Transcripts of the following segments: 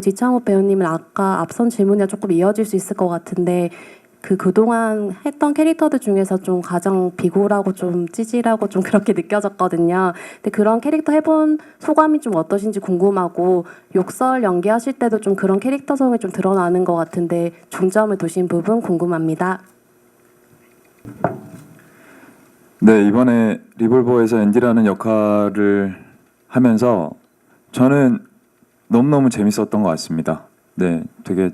지창욱 배우님은 아까 앞선 질문이랑 조금 이어질 수 있을 것 같은데 그 그동안 했던 캐릭터들 중에서 좀 가장 비굴하고 좀 찌질하고 좀 그렇게 느껴졌거든요. 근데 그런 캐릭터 해본 소감이 좀 어떠신지 궁금하고 욕설 연기하실 때도 좀 그런 캐릭터성이 좀 드러나는 것 같은데 중점을 두신 부분 궁금합니다. 네, 이번에 리볼버에서 앤디라는 역할을 하면서 저는 너무너무 재밌었던 것 같습니다. 네, 되게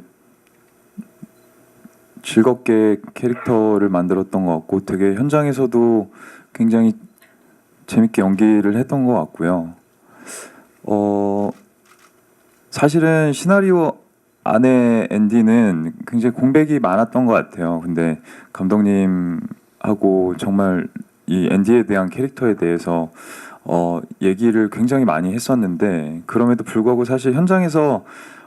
즐겁게 캐릭터를 만들었던 것 같고 되게 현장에서도 굉장히 재밌게 연기를 했던 것 같고요. 어, 사실은 시나리오 안에 앤디는 굉장히 공백이 많았던 것 같아요. 근데 감독님하고 정말 이 앤디에 대한 캐릭터에 대해서 어, 얘기를 굉장히 많이 했었는데 그럼에도 불구하고 사실 현장에서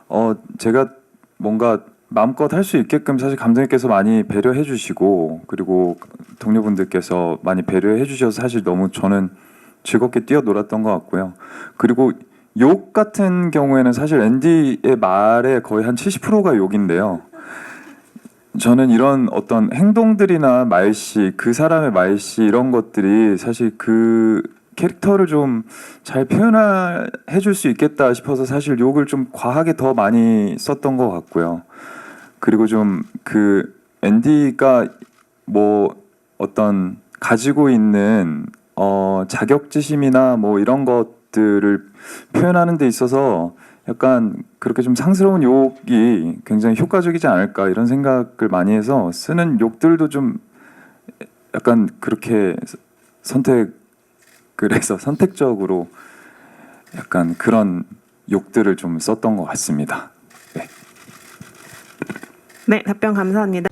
어, 제가 뭔가 마음껏 할 수 있게끔 사실 감독님께서 많이 배려해 주시고 그리고 동료분들께서 많이 배려해 주셔서 사실 너무 저는 즐겁게 뛰어놀았던 것 같고요. 그리고 욕 같은 경우에는 사실 앤디의 말의 거의 한 70%가 욕인데요. 저는 이런 어떤 행동들이나 말씨, 그 사람의 말씨 이런 것들이 사실 그 캐릭터를 좀 잘 표현해 줄 수 있겠다 싶어서 사실 욕을 좀 과하게 더 많이 썼던 것 같고요. 그리고 좀 그 앤디가 뭐 어떤 가지고 있는 어 자격지심이나 뭐 이런 것들을 표현하는 데 있어서 약간 그렇게 좀 상스러운 욕이 굉장히 효과적이지 않을까 이런 생각을 많이 해서 쓰는 욕들도 좀 약간 그렇게 선택 을 해서 선택적으로 약간 그런 욕들을 좀 썼던 것 같습니다. 네, 답변 감사합니다.